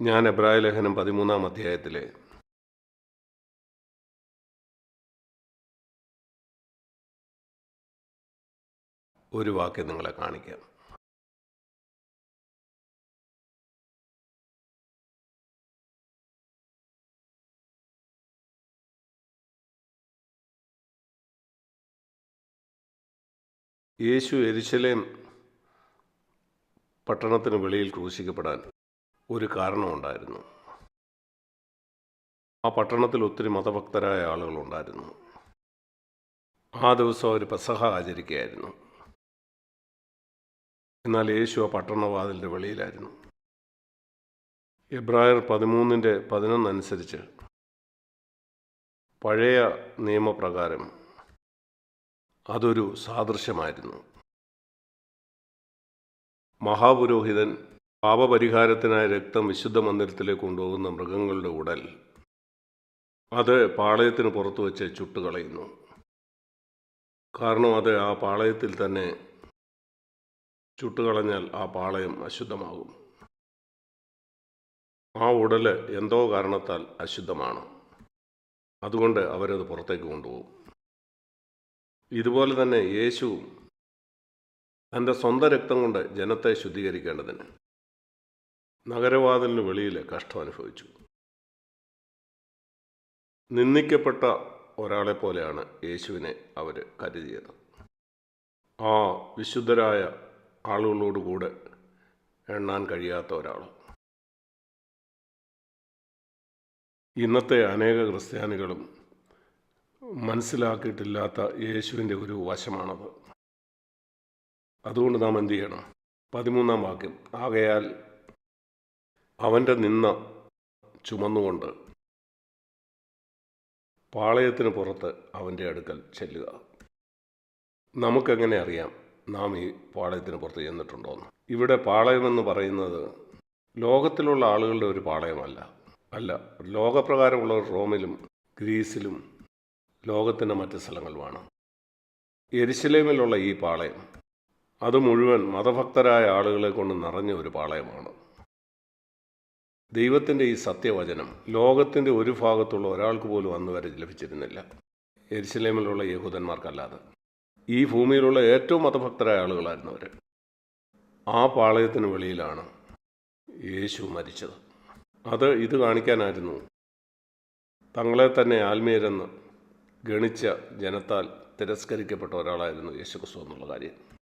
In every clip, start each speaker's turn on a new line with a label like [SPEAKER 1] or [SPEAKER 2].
[SPEAKER 1] ഞാൻ എബ്രായ ലേഖനം പതിമൂന്നാം അധ്യായത്തിലെ ഒരു വാക്ക് നിങ്ങളെ കാണിക്കാം. യേശു എരിശലേം പട്ടണത്തിന് വെളിയിൽ ക്രൂശിക്കപ്പെടാൻ ഒരു കാരണമുണ്ടായിരുന്നു. ആ പട്ടണത്തിൽ ഒത്തിരി മതഭക്തരായ ആളുകളുണ്ടായിരുന്നു. ആ ദിവസം അവർ പെസഹ ആചരിക്കുകയായിരുന്നു. എന്നാൽ യേശു ആ പട്ടണവാതിലിന്റെ വെളിയിലായിരുന്നു. എബ്രായർ പതിമൂന്നിന്റെ പതിനൊന്നനുസരിച്ച് പഴയ നിയമപ്രകാരം അതൊരു സാദൃശ്യമായിരുന്നു. മഹാപുരോഹിതൻ പാപപരിഹാരത്തിനായി രക്തം വിശുദ്ധ മന്ദിരത്തിലേക്ക് കൊണ്ടുപോകുന്ന മൃഗങ്ങളുടെ ഉടൽ. അത് പാളയത്തിന് പുറത്തു വെച്ച് ചുട്ടുകളയുന്നു. കാരണം അത് ആ പാളയത്തിൽ തന്നെ ചുട്ടുകളഞ്ഞാൽ ആ പാളയം അശുദ്ധമാകും. ആ ഉടൽ എന്തോ കാരണത്താൽ അശുദ്ധമാണ്. അതുകൊണ്ട് അവരത് പുറത്തേക്ക് കൊണ്ടുപോകും. ഇതുപോലെ തന്നെ യേശു തന്റെ സ്വന്തം രക്തം കൊണ്ട് ജനത്തെ ശുദ്ധീകരിക്കേണ്ടതിന് നഗരവാതിലിന് വെളിയിൽ കഷ്ടം അനുഭവിച്ചു. നിന്ദിക്കപ്പെട്ട ഒരാളെ പോലെയാണ് യേശുവിനെ അവർ കരുതിയത്. ആ വിശുദ്ധരായ ആളുകളോടുകൂടെ എണ്ണാൻ കഴിയാത്ത ഒരാൾ ഇന്നത്തെ അനേക ക്രിസ്ത്യാനികളും മനസ്സിലാക്കിയിട്ടില്ലാത്ത യേശുവിന്റെ ഒരു വശമാണത്. അതുകൊണ്ട് നാം എന്ത് ചെയ്യണം? പതിമൂന്നാം വാക്യം. ആകയാൽ അവന്റെ നിന്ന ചുമന്നുകൊണ്ട് പാളയത്തിന് പുറത്ത് അവന്റെ അടുക്കൽ ചെല്ലുക. നമുക്കെങ്ങനെ അറിയാം നാം ഈ പാളയത്തിന് പുറത്ത് ചെന്നിട്ടുണ്ടോയെന്ന് ഇവിടെ പാളയമെന്ന് പറയുന്നത് ലോകത്തിലുള്ള ആളുകളുടെ ഒരു പാളയമല്ല. അല്ല ലോകപ്രകാരമുള്ള റോമിലും ഗ്രീസിലും ലോകത്തിന്റെ മറ്റ് സ്ഥലങ്ങളുമാണ്. എരിശിലേമിലുള്ള ഈ പാളയം അത് മുഴുവൻ മതഭക്തരായ ആളുകളെ കൊണ്ട് നിറഞ്ഞ ഒരു പാളയമാണ്. ദൈവത്തിന്റെ ഈ സത്യവചനം ലോകത്തിന്റെ ഒരു ഭാഗത്തുള്ള ഒരാൾക്ക് പോലും അന്ന് വരെ ലഭിച്ചിരുന്നില്ല. എരിശിലേമിലുള്ള യഹൂദന്മാർക്കല്ലാതെ. ഈ ഭൂമിയിലുള്ള ഏറ്റവും മതഭക്തരായ ആളുകളായിരുന്നു അവർ ആ പാളയത്തിന് വെളിയിലാണ് യേശു മരിച്ചത്. അത് ഇത് കാണിക്കാനായിരുന്നു. തങ്ങളെ തന്നെ ആത്മീയരെന്ന് ഗണിച്ച ജനത്താൽ തിരസ്കരിക്കപ്പെട്ട ഒരാളായിരുന്നു യേശുക്രിസ്തു എന്നുള്ള കാര്യം.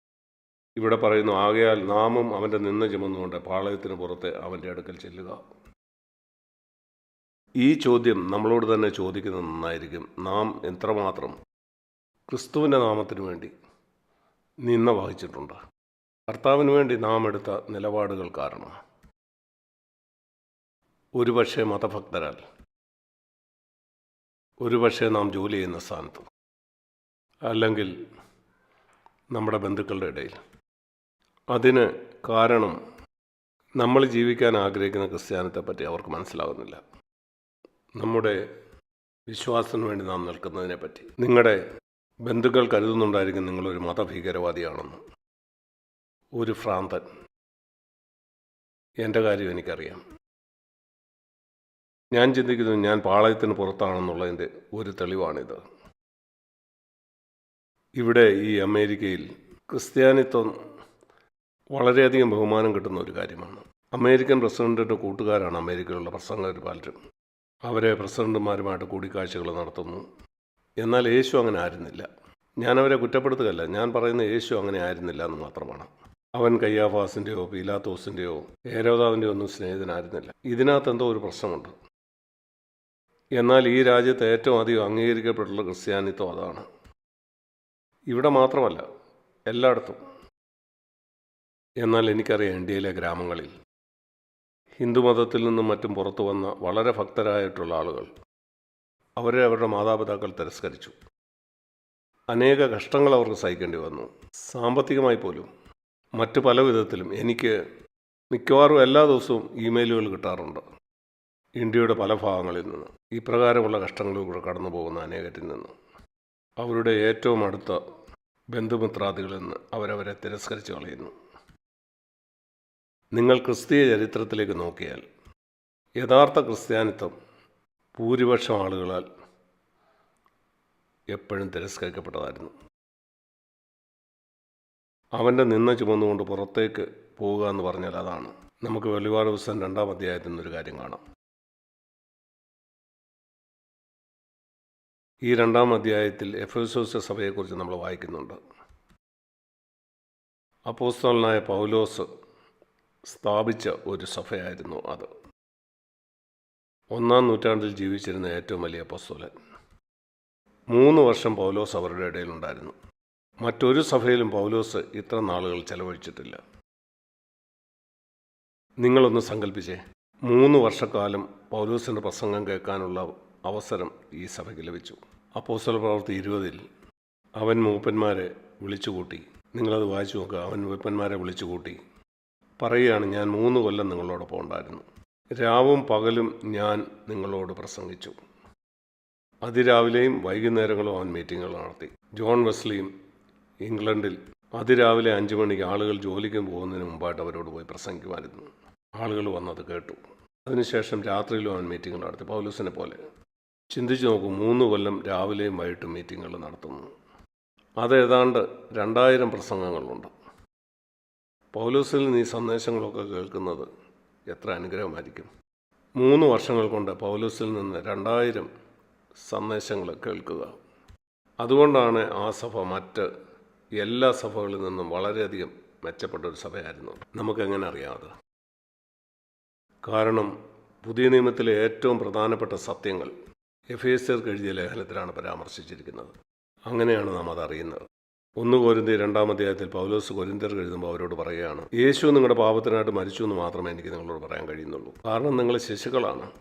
[SPEAKER 1] ഇവിടെ പറയുന്നു ആകയാൽ നാമും അവന്റെ നിന്ന് ചുമന്നുകൊണ്ട് പാളയത്തിന് പുറത്ത് അവന്റെ അടുക്കൽ ചെല്ലുക. ഈ ചോദ്യം നമ്മളോട് തന്നെ ചോദിക്കുന്നത് നന്നായിരിക്കും. നാം എത്രമാത്രം ക്രിസ്തുവിന്റെ നാമത്തിന് വേണ്ടി നിന്ന വഹിച്ചിട്ടുണ്ട്. കർത്താവിന് വേണ്ടി നാം എടുത്ത നിലപാടുകൾ കാരണം. ഒരുപക്ഷെ മതഭക്തരാൽ ഒരുപക്ഷെ നാം ജോലി ചെയ്യുന്ന സ്ഥാനത്ത് അല്ലെങ്കിൽ നമ്മുടെ ബന്ധുക്കളുടെ ഇടയിൽ. അതിന് കാരണം നമ്മൾ ജീവിക്കാൻ ആഗ്രഹിക്കുന്ന ക്രിസ്ത്യാനത്തെ പറ്റി അവർക്ക് മനസ്സിലാകുന്നില്ല നമ്മുടെ വിശ്വാസത്തിന് വേണ്ടി നാം നിൽക്കുന്നതിനെ പറ്റി നിങ്ങളുടെ ബന്ധുക്കൾ കരുതുന്നുണ്ടായിരിക്കും നിങ്ങളൊരു മതഭീകരവാദിയാണെന്ന്. ഒരു ഭ്രാന്തൻ. എന്റെ കാര്യം എനിക്കറിയാം. ഞാൻ ചിന്തിക്കുന്നത് ഞാൻ പാളയത്തിന് പുറത്താണെന്നുള്ളതിന്റെ ഒരു തെളിവാണിത്. ഇവിടെ ഈ അമേരിക്കയിൽ ക്രിസ്ത്യാനിത്വം വളരെയധികം ബഹുമാനം കിട്ടുന്ന ഒരു കാര്യമാണ്. അമേരിക്കൻ പ്രസിഡന്റിന്റെ കൂട്ടുകാരാണ് അമേരിക്കയിലുള്ള പ്രസംഗകർ പലരും. അവരെ പ്രസിഡന്റുമാരുമായിട്ട് കൂടിക്കാഴ്ചകൾ നടത്തുന്നു. എന്നാൽ യേശു അങ്ങനെ ആയിരുന്നില്ല. ഞാൻ അവരെ കുറ്റപ്പെടുത്തുകയല്ല. ഞാൻ പറയുന്ന യേശു അങ്ങനെ ആയിരുന്നില്ല എന്ന് മാത്രമാണ്. അവൻ കയ്യാഫാസിന്റെയോ പീലാത്തോസിന്റെയോ ഏരോദാവിന്റെയോ ഒന്നും സ്നേഹിതനായിരുന്നില്ല. ഇതിനകത്ത് എന്തോ ഒരു പ്രശ്നമുണ്ട്. എന്നാൽ ഈ രാജ്യത്ത് ഏറ്റവും അധികം അംഗീകരിക്കപ്പെട്ടുള്ള ക്രിസ്ത്യാനിത്വം അതാണ്. ഇവിടെ മാത്രമല്ല എല്ലായിടത്തും. എന്നാൽ എനിക്കറിയാം ഇന്ത്യയിലെ ഗ്രാമങ്ങളിൽ ഹിന്ദുമതത്തിൽ നിന്നും മറ്റും പുറത്തു വന്ന വളരെ ഭക്തരായിട്ടുള്ള ആളുകൾ അവരെ അവരുടെ മാതാപിതാക്കൾ തിരസ്കരിച്ചു. അനേക കഷ്ടങ്ങൾ അവർക്ക് സഹിക്കേണ്ടി വന്നു. സാമ്പത്തികമായി പോലും മറ്റു പല വിധത്തിലും എനിക്ക് മിക്കവാറും എല്ലാ ദിവസവും ഇമെയിലുകൾ കിട്ടാറുണ്ട്. ഇന്ത്യയുടെ പല ഭാഗങ്ങളിൽ നിന്ന് ഇപ്രകാരമുള്ള കഷ്ടങ്ങളിലൂടെ കടന്നു പോകുന്ന അനേകരിൽ നിന്ന്. അവരുടെ ഏറ്റവും അടുത്ത ബന്ധുമിത്രാദികളിൽ നിന്ന് അവരവരെ തിരസ്കരിച്ച് കളയുന്നു. നിങ്ങൾ ക്രിസ്തീയ ചരിത്രത്തിലേക്ക് നോക്കിയാൽ യഥാർത്ഥ ക്രിസ്ത്യാനിത്വം ഭൂരിപക്ഷം ആളുകളാൽ എപ്പോഴും തിരസ്കരിക്കപ്പെട്ടതായിരുന്നു. അവന്റെ നിന്ന ചുമന്നുകൊണ്ട് പുറത്തേക്ക് പോവുക എന്ന് പറഞ്ഞാൽ അതാണ്. നമുക്ക് വെളിപാട് പുസ്തകം രണ്ടാം അധ്യായത്തിൽ നിന്നൊരു കാര്യം കാണാം. ഈ രണ്ടാം അധ്യായത്തിൽ എഫേസോസ് സഭയെക്കുറിച്ച് നമ്മൾ വായിക്കുന്നുണ്ട്. അപ്പോസ്തലനായ പൗലോസ് സ്ഥാപിച്ച ഒരു സഭയായിരുന്നു അത്. ഒന്നാം നൂറ്റാണ്ടിൽ ജീവിച്ചിരുന്ന ഏറ്റവും വലിയ അപ്പോസ്തലൻ. മൂന്ന് വർഷം പൗലോസ് അവരുടെ ഇടയിലുണ്ടായിരുന്നു മറ്റൊരു സഭയിലും പൗലോസ് ഇത്ര നാളുകൾ ചെലവഴിച്ചിട്ടില്ല. നിങ്ങളൊന്ന് സങ്കല്പിച്ചേ മൂന്ന് വർഷക്കാലം പൗലോസിന്റെ പ്രസംഗം കേൾക്കാനുള്ള അവസരം ഈ സഭയ്ക്ക് ലഭിച്ചു. അപ്പോസ്തല പ്രവൃത്തി ഇരുപതിൽ അവൻ മൂപ്പന്മാരെ വിളിച്ചുകൂട്ടി. നിങ്ങളത് വായിച്ചു നോക്കുക അവൻ മൂപ്പന്മാരെ വിളിച്ചുകൂട്ടി. പറയുകയാണ് ഞാൻ മൂന്ന് കൊല്ലം നിങ്ങളോട് ഉണ്ടായിരുന്നു. രാവും പകലും ഞാൻ നിങ്ങളോട് പ്രസംഗിച്ചു. അതിരാവിലെയും വൈകുന്നേരങ്ങളും അവൻ മീറ്റിങ്ങുകൾ നടത്തി. ജോൺ വെസ്ലിയും ഇംഗ്ലണ്ടിൽ അതിരാവിലെ അഞ്ച് മണിക്ക് ആളുകൾ ജോലിക്ക് പോകുന്നതിന് മുമ്പായിട്ട് അവരോട് പോയി പ്രസംഗിക്കുമായിരുന്നു. ആളുകൾ വന്നത് കേട്ടു. അതിനുശേഷം രാത്രിയിലും അവൻ മീറ്റിങ്ങുകൾ നടത്തി. പൗലൂസിനെ പോലെ. ചിന്തിച്ചു നോക്കും മൂന്ന് കൊല്ലം രാവിലെയും വൈകിട്ടും മീറ്റിങ്ങുകൾ നടത്തുന്നു. അത് ഏതാണ്ട് രണ്ടായിരം പ്രസംഗങ്ങളുണ്ട്. പൗലൂസിൽ നിന്ന് ഈ സന്ദേശങ്ങളൊക്കെ കേൾക്കുന്നത് എത്ര അനുഗ്രഹമായിരിക്കും. മൂന്ന് വർഷങ്ങൾ കൊണ്ട് പൗലോസിൽ നിന്ന് രണ്ടായിരം സന്ദേശങ്ങൾ കേൾക്കുക. അതുകൊണ്ടാണ് ആ സഭ മറ്റ് എല്ലാ സഭകളിൽ നിന്നും വളരെയധികം മെച്ചപ്പെട്ട ഒരു സഭയായിരുന്നു. നമുക്കെങ്ങനെ അറിയാം അത് കാരണം പുതിയ നിയമത്തിലെ ഏറ്റവും പ്രധാനപ്പെട്ട സത്യങ്ങൾ എഫ് എസ് എഴുതിയ ലേഖനത്തിലാണ് പരാമർശിച്ചിരിക്കുന്നത്. അങ്ങനെയാണ് നാം അത് അറിയുന്നത് ഒന്ന് കോരിന്തി രണ്ടാം അധ്യായത്തിൽ പൗലോസ് കൊരിന്തർ എഴുതുമ്പോൾ അവരോട് പറയുകയാണ് യേശു നിങ്ങളുടെ പാപത്തിനായിട്ട് മരിച്ചു എന്ന് മാത്രമേ എനിക്ക് നിങ്ങളോട് പറയാൻ കഴിയുന്നുള്ളൂ. കാരണം നിങ്ങൾ ശിശുക്കളാണ്.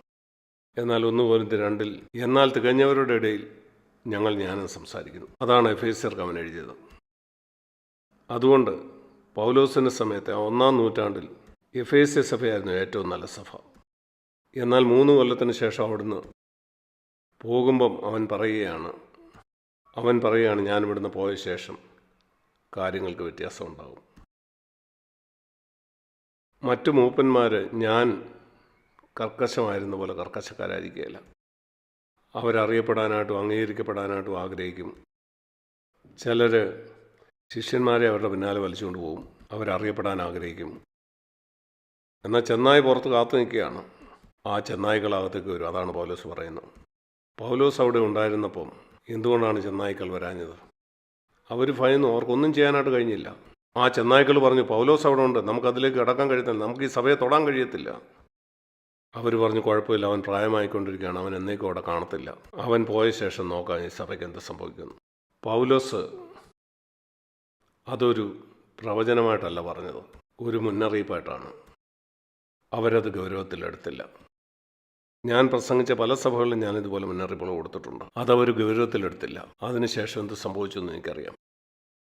[SPEAKER 1] എന്നാൽ ഒന്ന് കോരിന്തി രണ്ടിൽ എന്നാൽ തികഞ്ഞവരുടെ ഇടയിൽ ഞങ്ങൾ ജ്ഞാനം സംസാരിക്കുന്നു. അതാണ് എഫ് എസ് അവൻ എഴുതിയത്. അതുകൊണ്ട് പൗലോസിന്റെ സമയത്ത് ഒന്നാം നൂറ്റാണ്ടിൽ എഫ് എസ് സഭയായിരുന്നു ഏറ്റവും നല്ല സഭ. എന്നാൽ മൂന്ന് കൊല്ലത്തിന് ശേഷം അവിടുന്ന് പോകുമ്പം അവൻ പറയുകയാണ് അവൻ പറയുകയാണ് ഞാൻ ഇവിടുന്ന് പോയ ശേഷം കാര്യങ്ങൾക്ക് വ്യത്യാസം ഉണ്ടാകും മറ്റു മൂപ്പന്മാർ ഞാൻ കർക്കശമായിരുന്ന പോലെ കർക്കശക്കാരായിരിക്കുകയില്ല. അവരറിയപ്പെടാനായിട്ടും അംഗീകരിക്കപ്പെടാനായിട്ടും ആഗ്രഹിക്കും. ചിലർ ശിഷ്യന്മാരെ അവരുടെ പിന്നാലെ വലിച്ചുകൊണ്ട് പോകും. അവരറിയപ്പെടാൻ ആഗ്രഹിക്കും. എന്നാൽ ചെന്നായി പുറത്ത് കാത്തു നിൽക്കുകയാണ്. ആ ചെന്നായികളകത്തേക്ക് വരും. അതാണ് പൗലോസ് പറയുന്നത്. പൗലോസ് അവിടെ ഉണ്ടായിരുന്നപ്പം എന്തുകൊണ്ടാണ് ചെന്നായ്ക്കൾ വരാഞ്ഞത്? അവർ ഭയന്നു അവർക്കൊന്നും ചെയ്യാനായിട്ട് കഴിഞ്ഞില്ല. ആ ചെന്നായ്ക്കൾ പറഞ്ഞു പൗലോസ് അവിടെ ഉണ്ട്. നമുക്കതിലേക്ക് കിടക്കാൻ കഴിയത്തില്ല. നമുക്ക് ഈ സഭയെ തൊടാൻ കഴിയത്തില്ല. അവർ പറഞ്ഞു കുഴപ്പമില്ല. അവൻ പ്രായമായിക്കൊണ്ടിരിക്കുകയാണ്. അവൻ എന്നേക്കും അവിടെ കാണത്തില്ല. അവൻ പോയ ശേഷം നോക്കാം ഈ സഭയ്ക്ക് എന്ത് സംഭവിക്കുന്നു. പൗലോസ് അതൊരു പ്രവചനമായിട്ടല്ല പറഞ്ഞത്. ഒരു മുന്നറിയിപ്പായിട്ടാണ്. അവരത് ഗൗരവത്തിലെടുത്തില്ല. ഞാൻ പ്രസംഗിച്ച പല സഭകളിലും ഞാൻ ഇതുപോലെ മുന്നറിയിപ്പുകൾ കൊടുത്തിട്ടുണ്ട്. അതവർ ഗൗരവത്തിലെടുത്തില്ല. അതിനുശേഷം എന്ത് സംഭവിച്ചു എന്ന് എനിക്കറിയാം.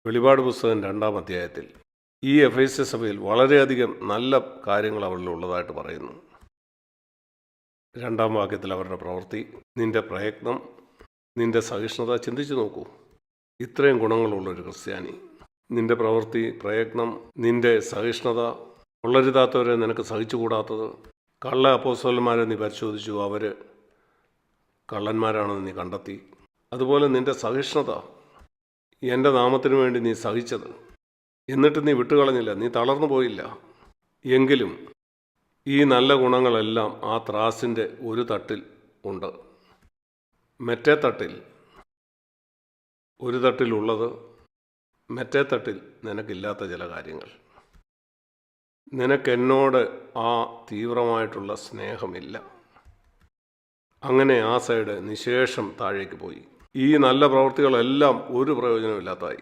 [SPEAKER 1] വെളിപാട് പുസ്തകം രണ്ടാം അധ്യായത്തിൽ ഈ എഫ് ഐ സി സഭയിൽ വളരെയധികം നല്ല കാര്യങ്ങൾ അവരിൽ ഉള്ളതായിട്ട് പറയുന്നു. രണ്ടാം വാക്യത്തിൽ അവരുടെ പ്രവൃത്തി നിന്റെ പ്രയത്നം നിന്റെ സഹിഷ്ണുത ചിന്തിച്ചു നോക്കൂ. ഇത്രയും ഗുണങ്ങളുള്ള ഒരു ക്രിസ്ത്യാനി. നിന്റെ പ്രവൃത്തി പ്രയത്നം നിന്റെ സഹിഷ്ണുത ഉള്ളരുതാത്തവരെ നിനക്ക് സഹിച്ചുകൂടാത്തത് കള്ള അപ്പോസ്തലന്മാരെ നീ പരിശോധിച്ചു. അവർ കള്ളന്മാരാണെന്ന് നീ കണ്ടെത്തി. അതുപോലെ നിന്റെ സഹിഷ്ണുത. എന്റെ നാമത്തിനു വേണ്ടി നീ സഹിച്ചത്. എന്നിട്ട് നീ വിട്ടുകളഞ്ഞില്ല. നീ തളർന്നു പോയില്ല. എങ്കിലും ഈ നല്ല ഗുണങ്ങളെല്ലാം ആ ത്രാസിന്റെ ഒരു തട്ടിൽ ഉണ്ട്. മറ്റേ തട്ടിൽ. ഒരു തട്ടിലുള്ളത് മറ്റേ തട്ടിൽ നിനക്കില്ലാത്ത ചില കാര്യങ്ങൾ. നിനക്കെന്നോട് ആ തീവ്രമായിട്ടുള്ള സ്നേഹമില്ല. അങ്ങനെ ആ സൈഡ് നിശേഷം താഴേക്ക് പോയി. ഈ നല്ല പ്രവൃത്തികളെല്ലാം ഒരു പ്രയോജനമില്ലാത്തതായി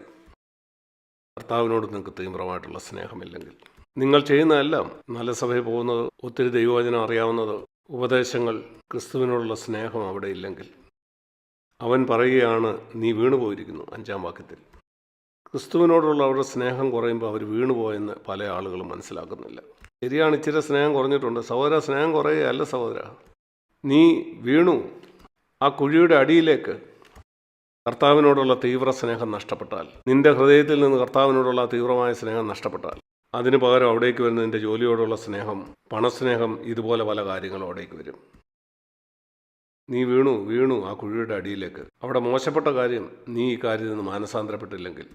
[SPEAKER 1] കർത്താവിനോട് നിങ്ങൾക്ക് തീവ്രമായിട്ടുള്ള സ്നേഹമില്ലെങ്കിൽ. നിങ്ങൾ ചെയ്യുന്നതെല്ലാം നല്ല സഭയിൽ പോകുന്നത് ഒത്തിരി ദൈവവചനം അറിയാവുന്നത് ഉപദേശങ്ങൾ ക്രിസ്തുവിനോടുള്ള സ്നേഹം അവിടെ ഇല്ലെങ്കിൽ. അവൻ പറയുകയാണ് നീ വീണുപോയിരിക്കുന്നു അഞ്ചാം വാക്യത്തിൽ. ക്രിസ്തുവിനോടുള്ള അവരുടെ സ്നേഹം കുറയുമ്പോൾ അവർ വീണുപോയെന്ന് പല ആളുകളും മനസ്സിലാക്കുന്നില്ല. ശരിയാണ് ഇച്ചിരി സ്നേഹം കുറഞ്ഞിട്ടുണ്ട്. സഹോദര സ്നേഹം കുറയുകയല്ല സഹോദര. നീ വീണു. ആ കുഴിയുടെ അടിയിലേക്ക് കർത്താവിനോടുള്ള തീവ്ര സ്നേഹം നഷ്ടപ്പെട്ടാൽ നിന്റെ ഹൃദയത്തിൽ നിന്ന് കർത്താവിനോടുള്ള തീവ്രമായ സ്നേഹം നഷ്ടപ്പെട്ടാൽ അതിന് പകരം അവിടേക്ക് വരുന്ന നിന്റെ ജോലിയോടുള്ള സ്നേഹം പണസ്നേഹം ഇതുപോലെ പല കാര്യങ്ങളും അവിടേക്ക് വരും. നീ വീണു വീണു ആ കുഴിയുടെ അടിയിലേക്ക്. അവിടെ മോശപ്പെട്ട കാര്യം നീ ഈ കാര്യത്തിൽ നിന്ന് മാനസാന്തരപ്പെട്ടില്ലെങ്കിൽ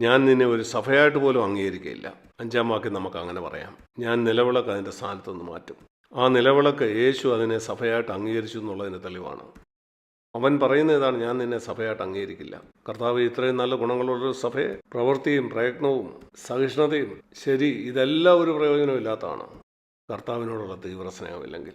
[SPEAKER 1] ഞാൻ നിന്നെ ഒരു സഭയായിട്ട് പോലും അംഗീകരിക്കുകയില്ല അഞ്ചാം വാക്യം നമുക്ക് അങ്ങനെ പറയാം. ഞാൻ നിലവിളക്ക് അതിന്റെ സ്ഥാനത്തുനിന്ന് മാറ്റും. ആ നിലവിളക്ക് യേശു അതിനെ സഭയായിട്ട് അംഗീകരിച്ചു എന്നുള്ളതിന് തെളിവാണ്. അവൻ പറയുന്ന ഇതാണ് ഞാൻ നിന്നെ സഭയായിട്ട് അംഗീകരിക്കില്ല. കർത്താവ് ഇത്രയും നല്ല ഗുണങ്ങളുള്ളൊരു സഭയെ പ്രവൃത്തിയും പ്രയത്നവും സഹിഷ്ണുതയും ശരി ഇതെല്ലാം ഒരു പ്രയോജനമില്ലാത്തതാണ് കർത്താവിനോടുള്ള തീവ്ര സ്നേഹമില്ലെങ്കിൽ